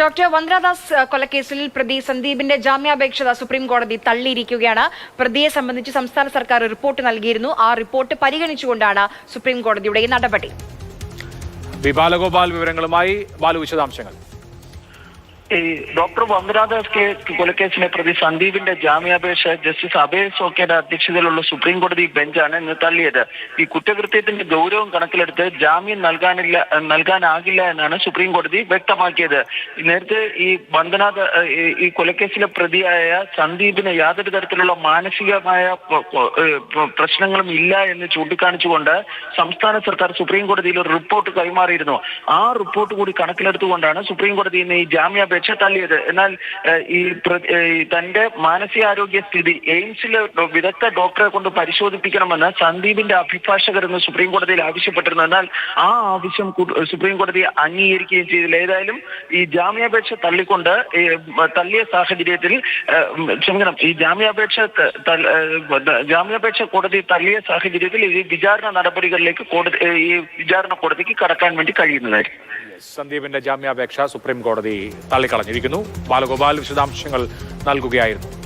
Doctor വന്ദ്രദാസ് കൊലക്കേസിൽ പ്രതി സന്ദീപിന്റെ ജാമ്യാപേക്ഷത supreme കോടതി തള്ളിയിരിക്കുകയാണ്. പ്രതിയെ സംബന്ധിച്ച് സംസ്ഥാന സർക്കാർ റിപ്പോർട്ട് നൽകിയിരുന്നു. ആ റിപ്പോർട്ട് പരിഗണിച്ചുകൊണ്ടാണ് സുപ്രീം കോടതിയുടെ നടപടി. ബാലഗോപാൽ വിവരങ്ങളുമായി ബാലു വിശദാംശങ്ങൾ. ഡോക്ടർ വന്ദനാദാസ് കെ കൊലക്കേസിലെ പ്രതി സന്ദീപിന്റെ ജാമ്യാപേക്ഷ ജസ്റ്റിസ് അഭയ സോക്കയുടെ അധ്യക്ഷതയിലുള്ള സുപ്രീം കോടതി ബെഞ്ചാണ് ഇന്ന് തള്ളിയത്. ഈ കുറ്റകൃത്യത്തിന്റെ ഗൗരവം കണക്കിലെടുത്ത് ജാമ്യം നൽകാനില്ല നൽകാനാകില്ല എന്നാണ് സുപ്രീം കോടതി വ്യക്തമാക്കിയത്. നേരത്തെ ഈ വന്ദനാഥ ഈ- കൊലക്കേസിലെ പ്രതിയായ സന്ദീപിന് യാതൊരു തരത്തിലുള്ള മാനസികമായ പ്രശ്നങ്ങളും ഇല്ല എന്ന് ചൂണ്ടിക്കാണിച്ചുകൊണ്ട് സംസ്ഥാന സർക്കാർ സുപ്രീം കോടതിയിൽ ഒരു റിപ്പോർട്ട് കൈമാറിയിരുന്നു. ആ റിപ്പോർട്ട് കൂടി കണക്കിലെടുത്തുകൊണ്ടാണ് സുപ്രീം കോടതി ഇന്ന് ഈ ജാമ്യാപേക്ഷ തള്ളിയത്. എന്നാൽ ഈ തന്റെ മാനസികാരോഗ്യ സ്ഥിതി എയിംസിലെ വിദഗ്ധ ഡോക്ടറെ കൊണ്ട് പരിശോധിപ്പിക്കണമെന്ന് സന്ദീപിന്റെ അഭിഭാഷകർ ഇന്ന് സുപ്രീം കോടതിയിൽ ആവശ്യപ്പെട്ടിരുന്നു. എന്നാൽ ആ ആവശ്യം സുപ്രീം കോടതി അംഗീകരിക്കുകയും ചെയ്തില്ല. ഏതായാലും ഈ ജാമ്യാപേക്ഷ തള്ളിക്കൊണ്ട് തള്ളിയ സാഹചര്യത്തിൽ ക്ഷമിക്കണം ഈ ജാമ്യാപേക്ഷ ജാമ്യാപേക്ഷ കോടതി തള്ളിയ സാഹചര്യത്തിൽ ഈ വിചാരണ നടപടികളിലേക്ക് കോടതി ഈ വിചാരണ കോടതിക്ക് കടക്കാൻ വേണ്ടി കഴിയുന്നതായിരിക്കും. സന്ദീപിന്റെ ജാമ്യാപേക്ഷ സുപ്രീം കോടതി തള്ളിക്കളഞ്ഞിരിക്കുന്നു ബാലഗോപാൽ വിശദാംശങ്ങൾ നൽകുകയായിരുന്നു.